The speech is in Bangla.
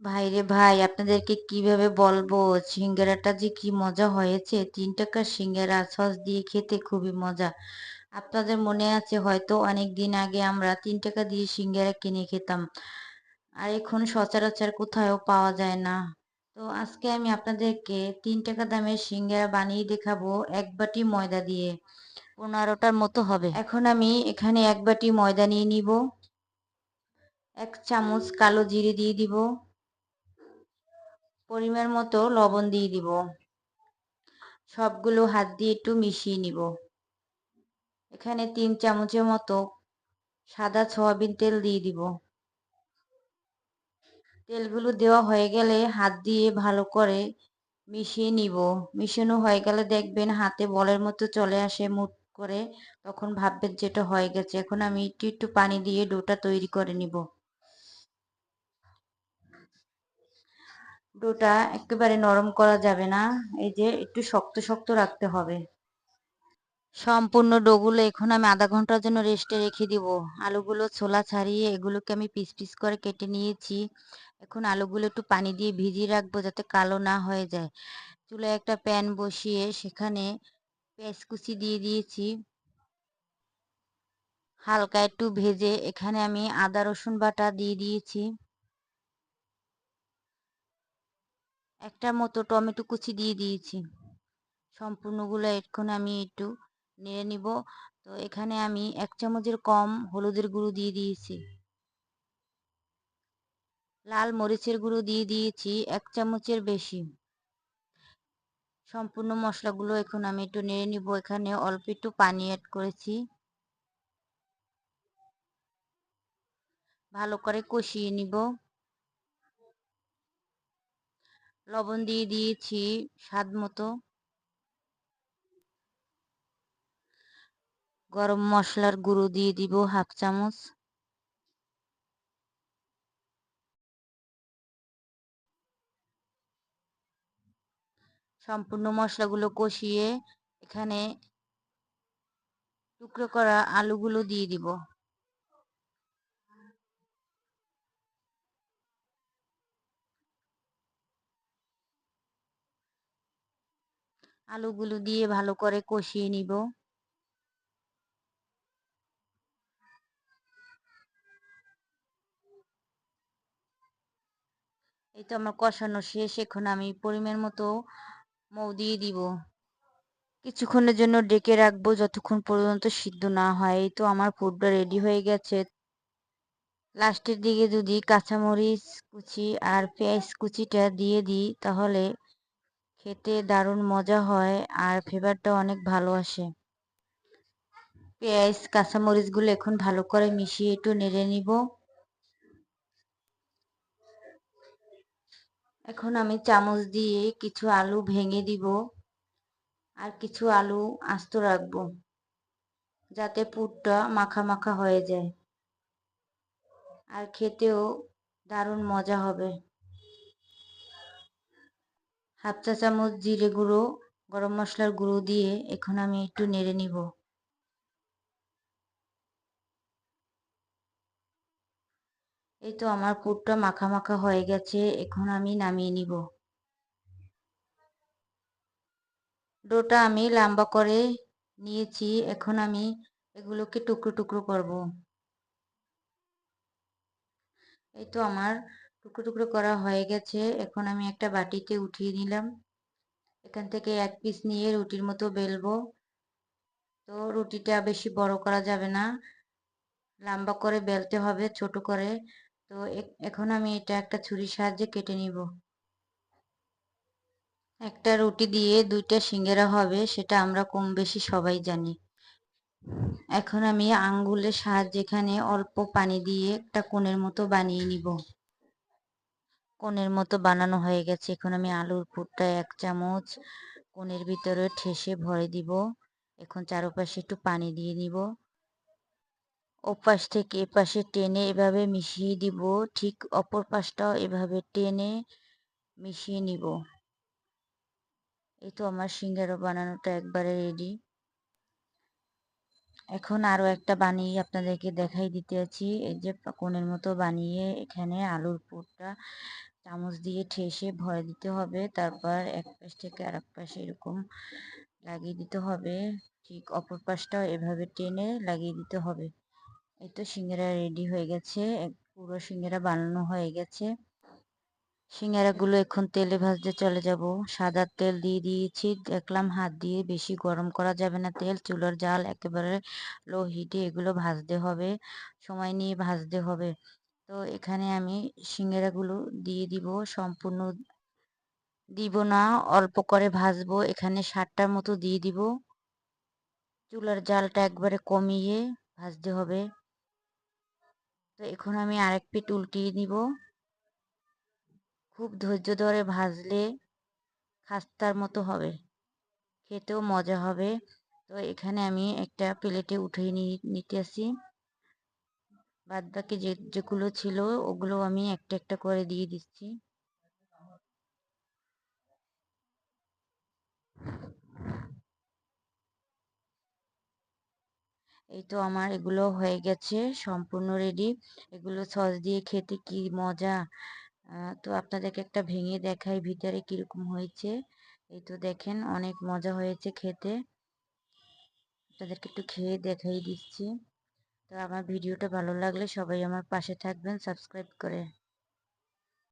ভাইরে ভাই, আপনাদেরকে কীভাবে বলব? সিঙ্গারাটা যে কি মজা হয়েছে। তিন টাকার সিঙ্গারা, সস দিয়ে খেতে খুবই মজা। আপনাদের মনে আছে হয়তো অনেক দিন আগে আমরা তিন টাকা দিয়ে সিঙ্গারা কিনে খেতাম। আর এখন সচরাচর কোথাও পাওয়া যায় না। তো আজকে আমি আপনাদেরকে তিন টাকা দামের সিঙ্গারা বানিয়ে দেখাবো এক বাটি ময়দা দিয়ে। পনেরোটার মতো হবে। এখন আমি এখানে এক বাটি ময়দা নিয়ে নিব। এক চামচ কালো জিরে দিয়ে দিব। পরিমাণ মতো লবণ দিয়ে দিব। সবগুলো হাত দিয়ে একটু মিশিয়ে নিব। এখানে তিন চামচের মতো সাদা সয়াবিন তেল দিয়ে দিব। তেলগুলো দেওয়া হয়ে গেলে হাত দিয়ে ভালো করে মিশিয়ে নিব। মিশানো হয়ে গেলে দেখবেন হাতে বলের মতো চলে আসে, মুট করে। তখন ভাববেন যেটা হয়ে গেছে। এখন আমি একটু একটু পানি দিয়ে ডোটা তৈরি করে নিব। ডোটা একেবারে নরম করা যাবে না। এই যে একটু শক্ত শক্ত রাখতে হবে। সম্পূর্ণ ডোগুলো এখন আমি আধা ঘণ্টার জন্য রেস্টে রেখে দিব। আলুগুলো ছোলা ছাড়িয়ে এগুলোকে আমি পিস পিস করে কেটে নিয়েছি। এখন আলুগুলো একটু পানি দিয়ে ভিজিয়ে রাখব যাতে কালো না হয়ে যায়। চুলায় একটা প্যান বসিয়ে সেখানে পেঁয়াজ কুচি দিয়ে দিয়েছি। হালকা একটু ভেজে এখানে আমি আদা রসুন বাটা দিয়ে দিয়েছি। একটা মতো টমেটো কুচি দিয়ে দিয়েছি। সম্পূর্ণগুলো এখন আমি একটু নেড়ে নিব। তো এখানে আমি এক চামচের কম হলুদের গুঁড়ো দিয়ে দিয়েছি। লাল মরিচের গুঁড়ো দিয়ে দিয়েছি এক চামচের বেশি। সম্পূর্ণ মশলাগুলো এখন আমি একটু নেড়ে নিব। এখানে অল্প একটু পানি অ্যাড করেছি। ভালো করে কষিয়ে নিব। লবণ দিয়ে দিয়েছি স্বাদ মতো। গরম মশলার গুঁড়ো দিয়ে দিব হাফ চামচ। সম্পূর্ণ মশলাগুলো কষিয়ে এখানে টুকরো করা আলুগুলো দিয়ে দিব। আলুগুলো দিয়ে ভালো করে কষিয়ে নিব। এই তো আমার কষানো শেষ, এখন আমি পরিমাণ মতো মৌ দিয়ে দিব। কিছুক্ষণের জন্য ডেকে রাখব যতক্ষণ পর্যন্ত সিদ্ধ না হয়। এই তো আমার ফুডটা রেডি হয়ে গেছে। লাস্টের দিকে যদি কাঁচামরিচ কুচি আর পেঁয়াজ কুচিটা দিয়ে দিই, তাহলে খেতে দারুণ মজা হয় আর ফ্লেভারটা অনেক ভালো আসে। পেঁয়াজ, কাঁচামরিচগুলো এখন ভালো করে মিশিয়ে একটু নেড়ে নিব। এখন আমি চামচ দিয়ে কিছু আলু ভেঙে দিব আর কিছু আলু আস্ত রাখব যাতে পুরটা মাখা মাখা হয়ে যায়। আর খেতেও দারুণ মজা হবে। হাফ চা চামচ জিরে গুঁড়ো, গরম মশলার গুঁড়ো দিয়ে এখন আমি একটু নেড়ে নিব। এই তো আমার পুরটা মাখা মাখা হয়ে গেছে, এখন আমি নামিয়ে নিব। ডোটা আমি লম্বা করে নিয়েছি, এখন আমি এগুলোকে টুকরো টুকরো করব। এই তো আমার টুকরো টুকরো করা হয়ে গেছে। এখন আমি একটা বাটিতে উঠিয়ে নিলাম। এখান থেকে এক পিস নিয়ে রুটির মতো বেলবো। তো রুটিটা বেশি বড় করা যাবে না। লম্বা করে বেলতে হবে, ছোট করে। তো এখন আমি এটা একটা ছুরির সাহায্যে কেটে নিব। একটা রুটি দিয়ে দুইটা সিঙ্গারা হবে, সেটা আমরা কম বেশি সবাই জানি। এখন আমি আঙ্গুলের সাহায্যে এখানে অল্প পানি দিয়ে একটা কোণের মতো বানিয়ে নিব। কোণের মতো বানানো হয়ে গেছে। এখন আমি আলুর পুরটা এক চামচ কোণের ভিতরে ঠেসে ভরে দিব। এখন চারপাশে একটু পানি দিয়ে নিব। ওপাশ থেকে এপাশে টেনে এভাবে মিশিয়ে দিব। ঠিক অপর পাশটাও এভাবে টেনে মিশিয়ে নিব। এই তো আমার সিঙ্গারা বানানোটা একবারে রেডি এখন আরও একটা বানিয়ে আপনাদেরকে দেখাই দিতে আছি। এই যে কোণের মতো বানিয়ে এখানে আলুর পুরটা চামচ দিয়ে ঠেসে ভরে দিতে হবে, তারপর এক পাশ থেকে আর পাশে এরকম লাগিয়ে দিতে হবে। ঠিক অপর পাশটাও এভাবে টেনে লাগিয়ে দিতে হবে। এই তো সিঙ্গারা রেডি হয়ে গেছে পুরো সিঙ্গারা বানানো হয়ে গেছে। সিঙ্গারাগুলো এখন তেলে ভাজতে চলে যাব। সাদা তেল দিয়ে দিয়েছি, দেখলাম হাত দিয়ে বেশি গরম করা যাবে না তেল, চুলার জাল একেবারে লো হিটে এগুলো ভাজতে হবে, সময় নিয়ে ভাজতে হবে। তো এখানে আমি সিঙ্গারাগুলো দিয়ে দিব, সম্পূর্ণ দিব না, অল্প করে ভাজবো। এখানে ষাটটার মতো দিয়ে দিব। চুলার জালটা একবারে কমিয়ে ভাজতে হবে। তো এখন আমি আরেক পিঠ উল্টিয়ে দিব। খুব ধৈর্য ধরে ভাজলে খাস্তার মতো হবে। খেতেও মজা হবে। তো এখানে আমি একটা প্লেটে উঠিয়ে নিতে আসি। বাদ বাকি যে, যেগুলো ছিল, ওগুলো আমি একটা একটা করে দিয়ে দিচ্ছি। এই তো আমার এগুলো হয়ে গেছে, সম্পূর্ণ রেডি এগুলো সস দিয়ে খেতে কি মজা। তো আপনাদেরকে একটা ভেঙে দেখাই ভিতরে কীরকম হয়েছে। এই তো দেখেন, অনেক মজা হয়েছে খেতে। আপনাদেরকে একটু খেয়ে দেখাই দিচ্ছি। তো আমার ভিডিওটা ভালো লাগলে সবাই আমার পাশে থাকবেন সাবস্ক্রাইব করে